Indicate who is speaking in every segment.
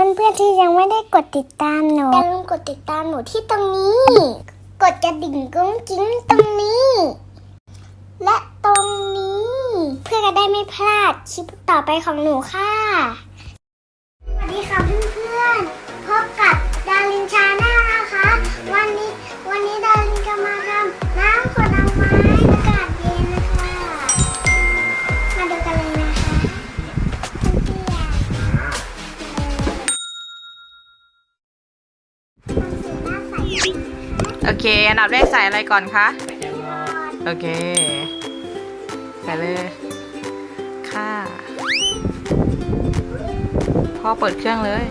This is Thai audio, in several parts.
Speaker 1: พื่อนๆที่ยังไม่ได้กดติดตามหนูอย่าลืมกดติดตามหนูที่ตรงนี้ กดกระดิ่งกุ้งกิ้งตรงนี้ และตรงนี้ เพื่อจะได้ไม่พลาดคลิปต่อไปของหนูค่ะสวัสดีค่ะเพื่อนๆพบกับดารินชาแนลนะคะ วันนี้วัน เค อัน
Speaker 2: ดับแรกใส่อะไรก่อนคะ โอเค ใส่เลย ค่ะ พ่อเปิดเครื่องเลย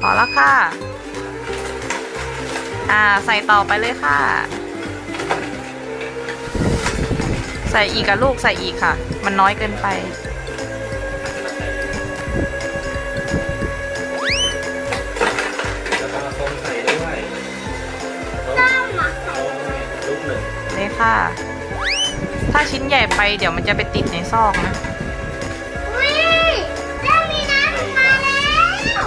Speaker 2: พอแล้วค่ะ อ่า ใส่ต่อไปเลยค่ะ ใส่อีกกับลูกใส่อีกค่ะ มันน้อยเกินไป ถ้าชิ้นใหญ่ไปเดี๋ยวมันจะไปติดในซอกนะ
Speaker 1: อุ๊ยเริ่มมีน้ำออกมาแล้ว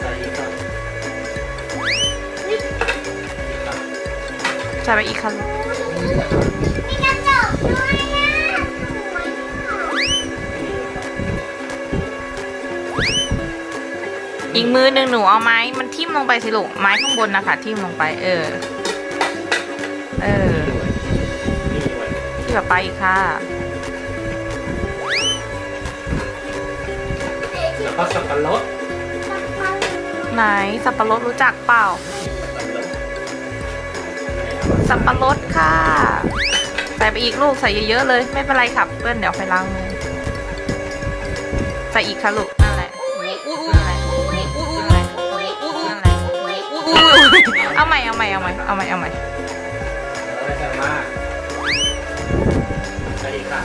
Speaker 3: ใส่อีกครับอีกครับ
Speaker 2: ใส่ไปอีกค่ะ
Speaker 1: มีกระจกด้วยนะสวยค่ะ
Speaker 2: อีกมือหนึ่งหนูเอาไม้มันทิ่มลงไปสิลูกไม้ข้างบนนะคะทิ่มลงไปเออ เออ
Speaker 3: นี่ด้วย
Speaker 2: ที่แบบไปอีกค่ะ
Speaker 3: แล้วก็สับปะรด
Speaker 2: ไหนสับปะรดรู้จักเปล่า
Speaker 3: สับปะรด
Speaker 2: สับปะรดค่ะ ใส่ไปอีกลูกใส่เยอะๆเลย ไม่เป็นไรครับเพื่อนเดี๋ยวไปล้างมือใส่อีกค่ะลูกนั่นแหละอุ้ยอุ้ยอะไรอุ้ยอุ้ยอะไรอุ้ยอุ้ยอะไรอุ้ยอุ้ยเอาใหม่เอาใหม่เอาใหม่เอาใหม่เอาใหม่
Speaker 3: แล้วจะ มากใส่อีกครับ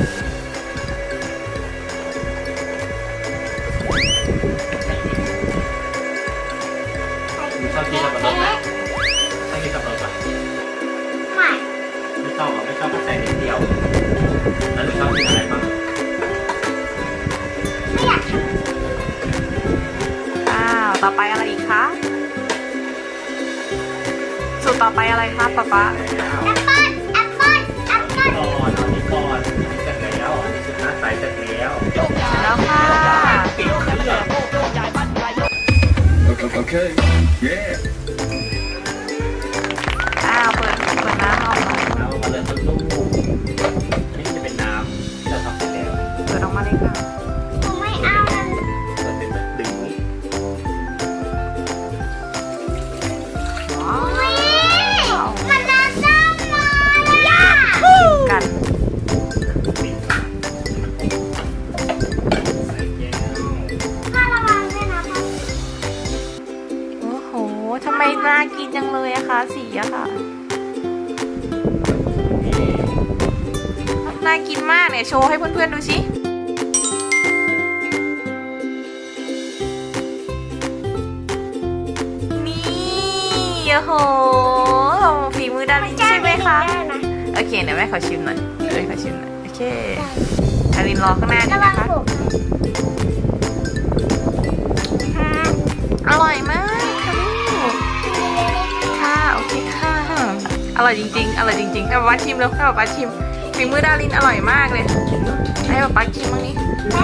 Speaker 3: ชอบกินสับปะรดไหมชอบกินสับปะรดปะ
Speaker 1: ไม่
Speaker 3: ไม่ชอบเหรอไม่ชอบก็ใส่นิดเดียว แล้วหนูชอบกินอะไรบ้าง
Speaker 1: ไม่อยากท
Speaker 2: อ้าว ต่อไปอะไรอีกคะ สูตรต่อไปอะไรคะป๊าป๊าำ
Speaker 4: Okay. Yeah.
Speaker 2: โชว์ให้เพื่อนๆดูสินี่โอ้โหฝีมือดารินใช่ไหมคะ
Speaker 1: ได้นะ
Speaker 2: โอเคเดี๋ยวแม่ขอชิมหน่อยเดี๋ยวแม่ขอชิมหน่อยโอเคดารินรอข้างหน้า
Speaker 1: ระ
Speaker 2: นี่
Speaker 1: วัง
Speaker 2: นะคะ
Speaker 1: ผม
Speaker 2: อืมอร่อยมากค่ะลูกค่ะ โอเคค่ะ อร่อยจริงๆ อร่อยจริงๆให้ป๊าป๊าชิมแล้วให้ป๊าป๊าชิม ฝีมือดารินอร่อยมากเลย ให้ป๊าป๊าชิมบ้างนี้
Speaker 1: แม่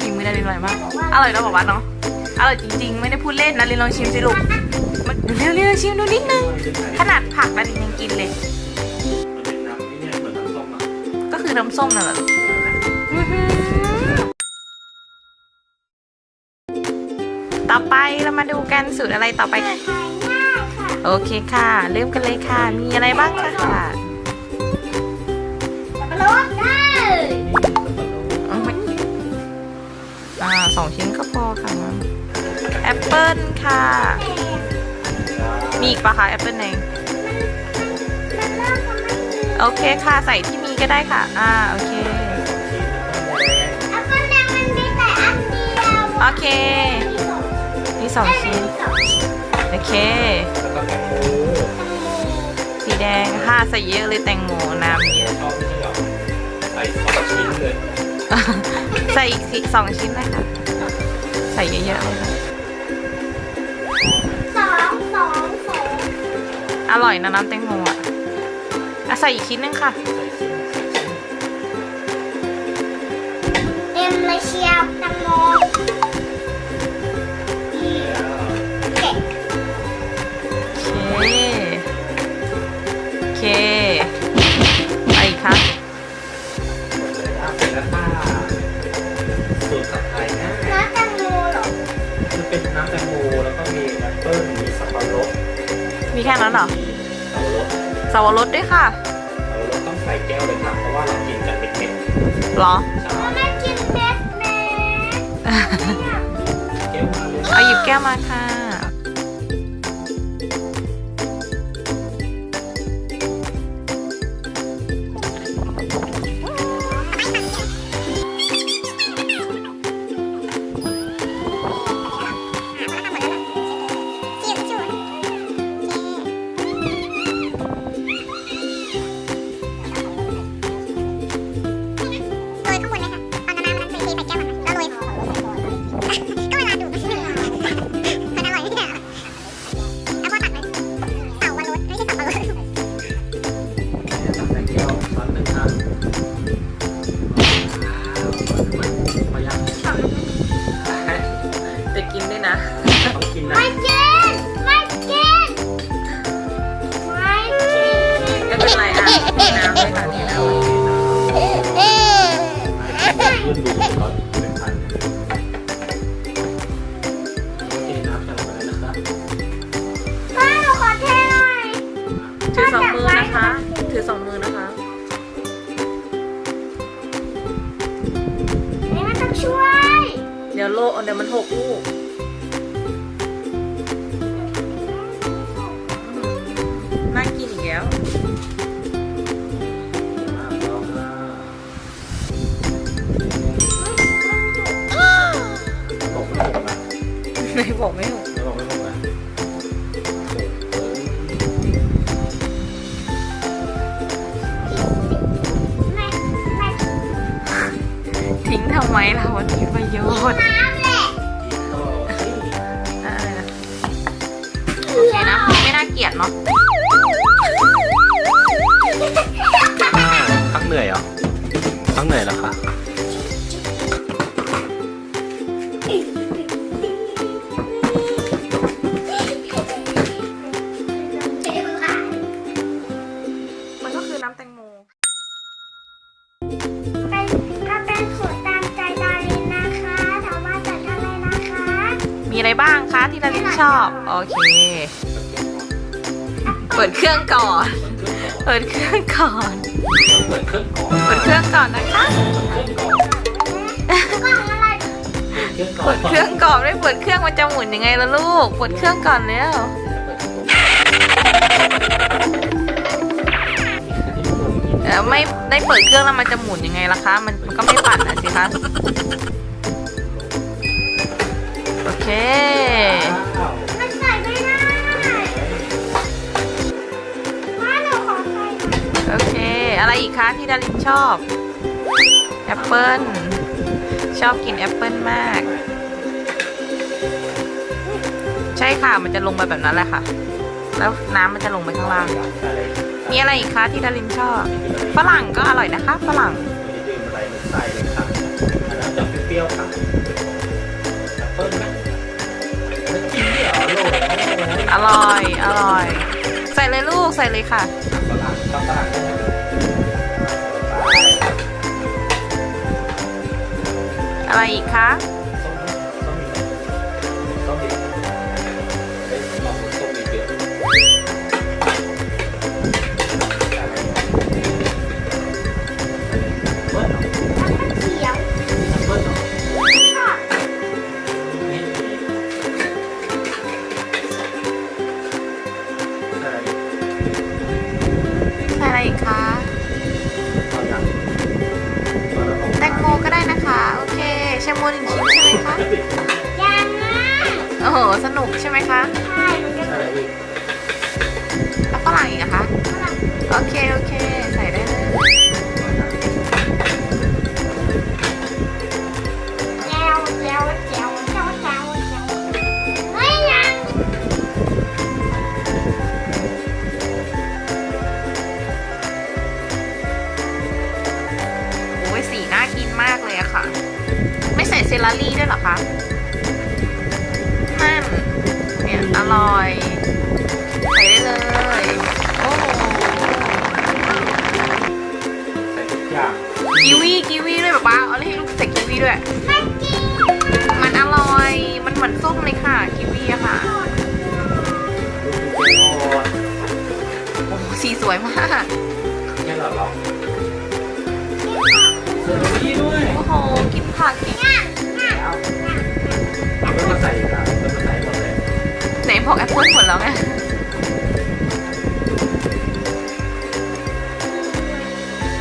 Speaker 2: ฝีมือดารินอร่อยมาก อร่อยแล้วป๊าป๊าเนาะ อร่อยจริงๆ ไม่ได้พูดเล่นนะลินลองชิมสิลูกมันเร็วๆชิมดูนิดนึง ขนาดผักดารินยังกินเลย ก็คือน้ำส้มนั่นแหละลูกอื้อหือต่อไปเรามาดูกันสูตรอะไรต่อไป โอเคค่ะ เริ่มกันเลยค่ะ มีอะไรบ้างคะค่ะ
Speaker 1: สับปะรดได้
Speaker 2: เอาไหมอ่าสองชิ้นก็พอค่ะแอปเปิลค่ะ มีอีกปะคะแอปเปิลเอง
Speaker 1: มันเริ่มทำให้
Speaker 2: โอเคค่ะใส่ที่มีก็ได้ค่ะ อ่าโอเค
Speaker 1: แอปเปิ้ลแดงมันมีแต่อันเดียว
Speaker 2: โอเค
Speaker 1: มีสอง
Speaker 2: มีสองชิ้น
Speaker 1: มีสองชิ้น
Speaker 2: โอ เค
Speaker 3: แล้วก็แกงปู
Speaker 2: สีแดงค่ะใส่เยอะเลยแตงโมน้ำเยอะ
Speaker 3: ใส่สองชิ้นเลย
Speaker 2: ใส่อีกสิสองชิ้นเลยค่ะใส่เยอะๆเลยค่ะ
Speaker 1: สองสองสอง
Speaker 2: อร่อยนะน้ำแตงโมอะอะใส่อีกชิ้นนึงค่ะ
Speaker 1: เต็มเลยเชียวแตงโม
Speaker 2: อะไรอีกคะ
Speaker 3: หมดเลยอะเป็นแล้วค่ะสูตรผัดไทยนะ
Speaker 1: น้ำแตงโมเหรอ
Speaker 3: มันเป็นน้ำแตงโมแล้วก็มีแอปเปิ้ลมีสับปะรด
Speaker 2: มีแค่นั้นเหรอ
Speaker 3: มีสับปะรด
Speaker 2: สวรสด้วยค่ะ
Speaker 3: สับปะรดต้องใส่แก้วเลยค่ะเพราะว่าเรากินกันเป็นเม็ด
Speaker 2: เหรอ
Speaker 3: ใช่
Speaker 1: แม่กินเม็ดเม็ด
Speaker 3: แก้วมาเลย
Speaker 2: เอา
Speaker 1: หยิบ
Speaker 3: แก้วมา
Speaker 2: ค่ะ
Speaker 3: ส
Speaker 1: อ
Speaker 2: งมือนะคะนี่
Speaker 1: มันต้องช่วย
Speaker 2: เดี๋ยวโลเดี๋ยวมันหกลูกน่ากินอีกแล้ว
Speaker 3: มาลองนะบอกไม่หกนะ
Speaker 2: ไม่บอกไม่หกำไมล่ะวันนี้ประโยชน์
Speaker 1: น้ำแหละ
Speaker 2: โอเคนะไม่น่าเกลียดเนาะ
Speaker 3: พักเหนื่อยเหรอพักเหนื่อยแล้วค่ะ
Speaker 1: เปิดเค
Speaker 2: รื่องก่อน เปิดเครื่องก่อน
Speaker 3: เปิดเครื่องก่อน
Speaker 2: เปิดเครื่องก่อนนะคะ
Speaker 3: เปิดเครื่องก่อน
Speaker 2: เปิดเครื่องก่อนไม่เปิดเครื่องมันจะหมุนยังไงล่ะลูก เปิดเครื่องก่อนแล้วเออไม่ได้เปิดเครื่องแล้วมันจะหมุนยังไงล่ะคะ มันมันก็ไม่ปั่นนะสิคะ โอเค
Speaker 1: อะ
Speaker 2: ไรอีกคะที่ดารินชอบแอปเปิ้ลชอบกินแอปเปิ้ลมาก ใช่ค่ะมันจะลงไปแบบนั้นแหละค่ะ แล้วน้ำมันจะลงไปข้างล่าง มีอะไรอีกคะที่ดารินชอบฝรั่งก็อร่อยนะคะฝรั่ง
Speaker 3: ดื่มอะไรมันใส่เลยค่ะอันนั้นจะเปรี้ยวๆค่ะแอปเปิ้ลไหมอ
Speaker 2: ร่อย อร่อย ใส่เลยลูก ใส่เลยค่ะ
Speaker 3: ฝรั่งฝรั่ง ได้ไโห
Speaker 2: สนุกใช่ไหมคะ
Speaker 1: ใช่หนูจะ
Speaker 3: อะไรอีก
Speaker 2: แล้วฝรั่งอีกนะคะ
Speaker 1: ฝรั่ง
Speaker 2: โอเค โอเค ใส่ได้เลย
Speaker 1: แจวแจวแจวแจวแจวแจวเฮ้ยยัง
Speaker 2: โอ้ยสีน่ากินมากเลยอะค่ะ ไม่ใส่เซลารี่ด้วยเหรอคะ ร่อยใส่ได้เลยโอ้โห
Speaker 3: ใส่ทุกอย่าง
Speaker 2: กีวีกีวีด้วยป๊าป๊าเอาเลยให้ลูกใส่กีวีด้วย
Speaker 1: น่ากิน
Speaker 2: มันอร่อยมันเหมือนส้มเลยค่ะกีวีอะค่ะ
Speaker 3: ลูกทุกเป็นโลด
Speaker 2: โอ้โหสีสวยมาก
Speaker 3: นี่เหรอหรอเซอร์รี่ด้วย
Speaker 2: โอ้โหกินผักกิน
Speaker 3: แล้วเอาเพิ่มมาใส่อีกอะเไห
Speaker 2: นบอกแอปเปิ้ลหมดแล้วไง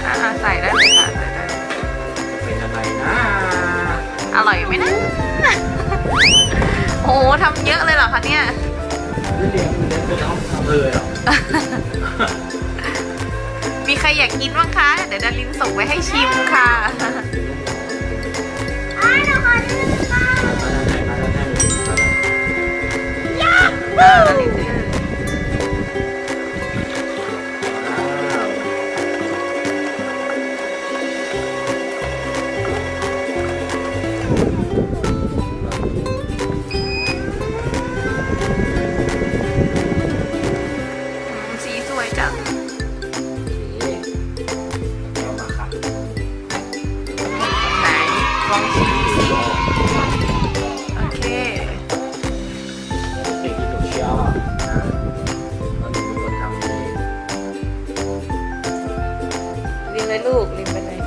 Speaker 2: อ่าใส่ได้เลยค่ะใส่ได้เลย
Speaker 3: เป็นยังไงนะ
Speaker 2: อร่อยไหมนะ โอ้โหทำเยอะเลยเหรอคะเนี่ย
Speaker 3: เรียนเรียนเป็นห้องทำเลยเหรอ
Speaker 2: มีใครอยากกินบ้างคะ เดี๋ยวดารินส่งไปให้ชิมค่ะ
Speaker 1: อ๋อหนูขอดูค่ะ
Speaker 2: อ่
Speaker 3: เล
Speaker 2: ยลูกริมไปเลย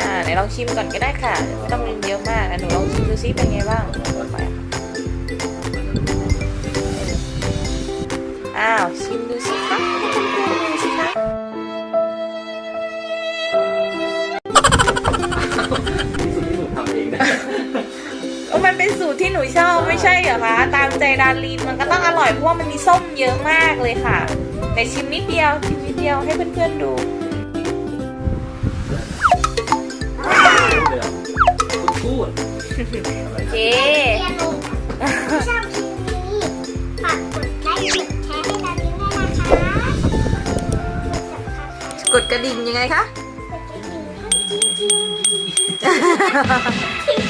Speaker 2: อ่าไหนลองชิมก่อนก็ได้ค่ะ ไม่ต้องริมเยอะมากอะหนูลองชิมดูซิเป็นไงบ้างไปค่ะอ้าว ชิมดูสิคะดูสิคะ
Speaker 3: ที่สุดที่หนูทำเองนะ
Speaker 2: ก็มันเป็นสูตรที่หนูชอบไม่ใช่เหรอคะ ตามใจดารินมันก็ต้องอร่อยเพราะว่ามันมีส้ม เยอะมากเลยค่ะแต่ชิมนิดเดียวชิมนิดเดียวให้เพื่อนๆดู
Speaker 3: เดี๋ยวพูด
Speaker 2: โอเค
Speaker 1: เรียนรู้ถ้าชอบคลิปนี้ฝากกดไลค์กดแชร์ให้ดารินด้วยนะคะกด subscribe
Speaker 2: กดกระดิ่งยังไงคะ
Speaker 1: กดกระดิ่งให้